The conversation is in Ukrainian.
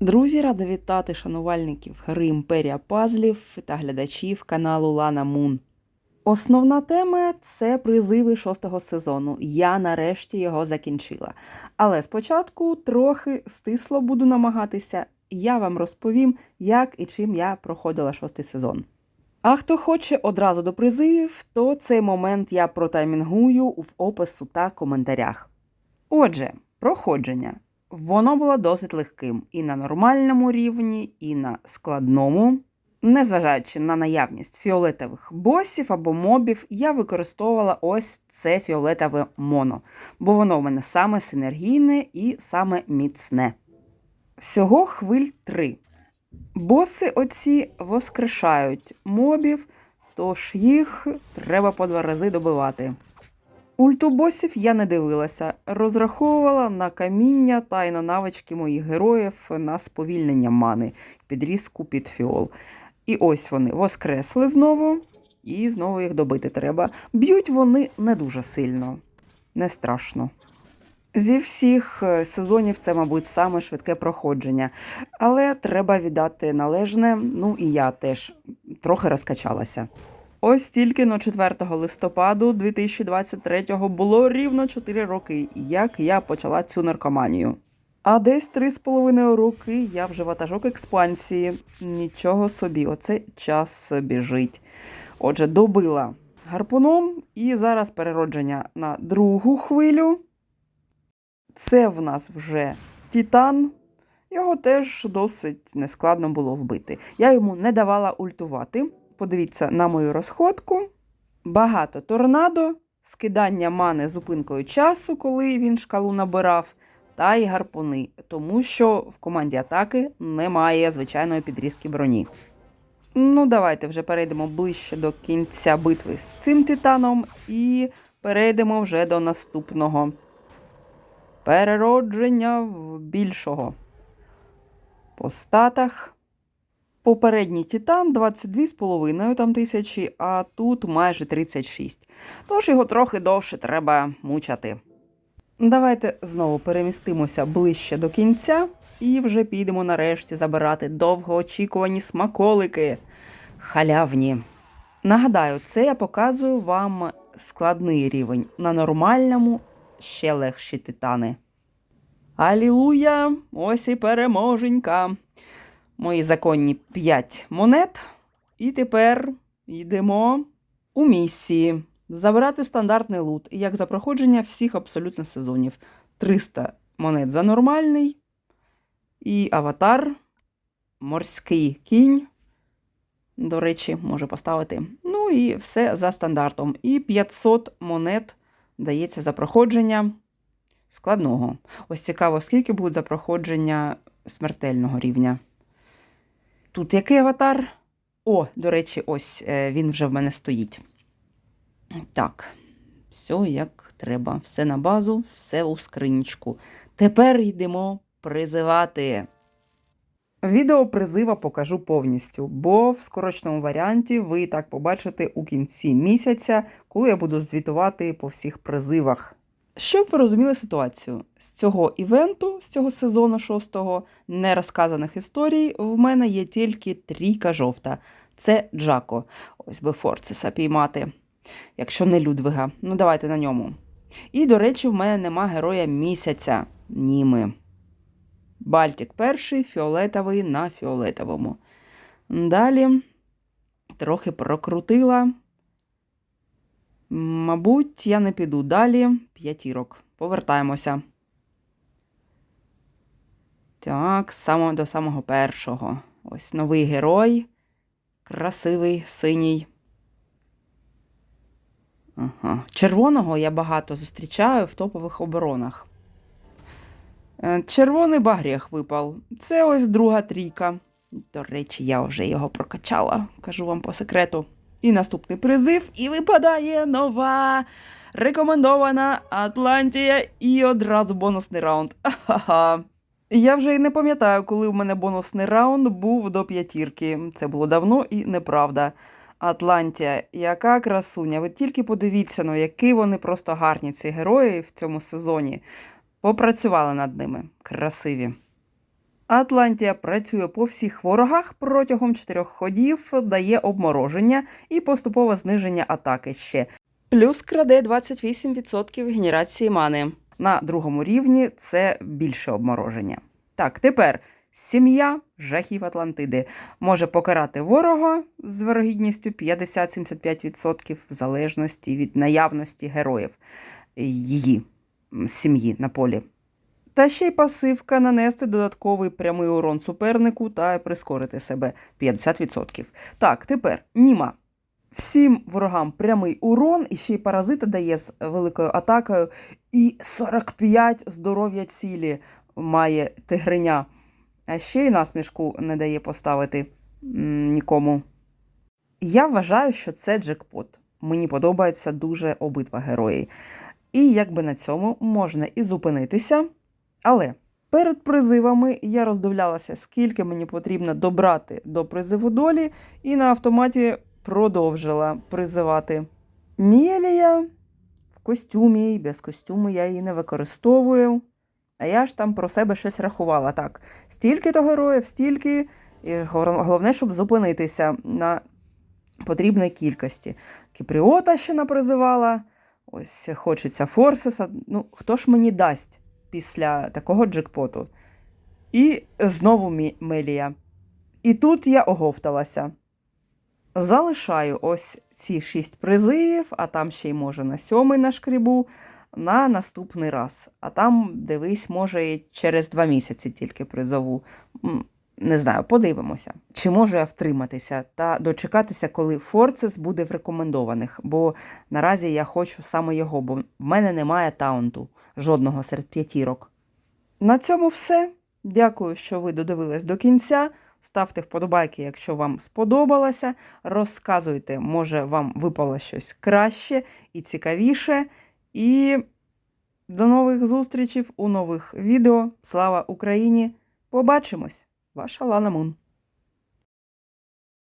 Друзі, рада вітати шанувальників гри Імперія Пазлів та глядачів каналу Лана Мун. Основна тема це призиви шостого сезону. Я нарешті його закінчила. Але спочатку трохи стисло буду намагатися. Я вам розповім, як і чим я проходила шостий сезон. А хто хоче одразу до призивів, то цей момент я протаймінгую в опису та коментарях. Отже, проходження. Воно було досить легким і на нормальному рівні, і на складному. Незважаючи на наявність фіолетових босів або мобів, я використовувала ось це фіолетове моно, бо воно в мене саме синергійне і саме міцне. Всього хвиль три. Боси оці воскрешають мобів, тож їх треба по два рази добивати. Ульту босів я не дивилася, розраховувала на каміння та й на навички моїх героїв на сповільнення мани, підрізку під фіол. І ось вони воскресли знову, і знову їх добити треба. Б'ють вони не дуже сильно, не страшно. Зі всіх е, сезонів це, мабуть, саме швидке проходження. Але треба віддати належне, ну і я теж трохи розкачалася. Ось тільки на 4 листопаду 2023-го було рівно 4 роки, як я почала цю наркоманію. А десь 3,5 роки я вже ватажок експансії. Нічого собі, оце час біжить. Отже, добила гарпуном, і зараз переродження на другу хвилю. Це в нас вже Титан. Його теж досить нескладно було вбити. Я йому не давала ультувати. Подивіться на мою розходку. Багато торнадо, скидання мани зупинкою часу, коли він шкалу набирав, та й гарпуни, тому що в команді атаки немає звичайної підрізки броні. Ну, давайте вже перейдемо ближче до кінця битви з цим титаном і перейдемо вже до наступного переродження в більшого. По статах. Попередній Титан 22,5 там тисячі, а тут майже 36. Тож його трохи довше треба мучати. Давайте знову перемістимося ближче до кінця і вже підемо нарешті забирати довгоочікувані смаколики. Халявні. Нагадаю, це я показую вам складний рівень. На нормальному ще легші титани. Алілуя! Ось і переможенька мої законні 5 монет. І тепер йдемо у місії. Забирати стандартний лут, як за проходження всіх абсолютно сезонів. 300 монет за нормальний. І аватар, морський кінь. До речі, можу поставити. Ну і все за стандартом. І 500 монет дається за проходження складного. Ось цікаво, скільки буде за проходження смертельного рівня. Тут який аватар? О, до речі, ось е, він вже в мене стоїть. Так, все як треба. Все на базу, все у скринічку. Тепер йдемо призивати. Відео призива покажу повністю, бо в скорочному варіанті ви так побачите у кінці місяця, коли я буду звітувати по всіх призивах. Щоб ви розуміли ситуацію, з цього івенту, з цього сезону шостого, нерозказаних історій, в мене є тільки трійка жовта. Це Джако. Ось би Форцеса піймати, якщо не Людвига. Ну, давайте на ньому. І, до речі, в мене нема героя місяця. Німи. Бальтик перший, фіолетовий на фіолетовому. Далі трохи прокрутила. Мабуть, я не піду далі. П'ятірок. Повертаємося. Так, само, до самого першого. Ось новий герой. Красивий, синій. Ага. Червоного я багато зустрічаю в топових оборонах. Е, Червоний багрєх випав. Це ось друга трійка. До речі, я вже його прокачала, кажу вам по секрету. І наступний призив, і випадає нова рекомендована Атлантія і одразу бонусний раунд. Ахаха. Я вже і не пам'ятаю, коли в мене бонусний раунд був до п'ятірки. Це було давно і неправда. Атлантія, яка красуня. Ви тільки подивіться, ну які вони просто гарні, ці герої в цьому сезоні. Попрацювали над ними. Красиві. Атлантія працює по всіх ворогах протягом чотирьох ходів, дає обмороження і поступове зниження атаки ще. Плюс краде 28% генерації мани. На другому рівні це більше обмороження. Так, тепер сім'я жахів Атлантиди може покарати ворога з вирогідністю 50-75% в залежності від наявності героїв її сім'ї на полі. Та ще й пасивка нанести додатковий прямий урон супернику та прискорити себе 50%. Так, тепер Німа. Всім ворогам прямий урон, і ще й паразита дає з великою атакою. І 45 здоров'я цілі має тигриня. А ще й насмішку не дає поставити нікому. Я вважаю, що це джекпот. Мені подобаються дуже обидва герої. І якби на цьому можна і зупинитися. Але перед призивами я роздивлялася, скільки мені потрібно добрати до призиву долі, і на автоматі продовжила призивати. Мєлія в костюмі, і без костюму я її не використовую. А я ж там про себе щось рахувала. Так, стільки-то героїв, стільки. І головне, щоб зупинитися на потрібної кількості. Кіпріота ще напризивала. Ось хочеться Форсеса. Ну, хто ж мені дасть після такого джекпоту? І знову Мелія. І тут я оговталася. Залишаю ось ці шість призивів, а там ще й може на сьомий на шкрібу на наступний раз. А там, дивись, може, і через два місяці тільки призову. Не знаю, подивимося. Чи можу я втриматися та дочекатися, коли Форцес буде в рекомендованих, бо наразі я хочу саме його, бо в мене немає таунту, жодного серед п'ятірок. На цьому все. Дякую, що ви додивились до кінця. Ставте вподобайки, якщо вам сподобалося. Розказуйте, може вам випало щось краще і цікавіше. І до нових зустрічей у нових відео. Слава Україні! Побачимось! Ваша Лана Мун.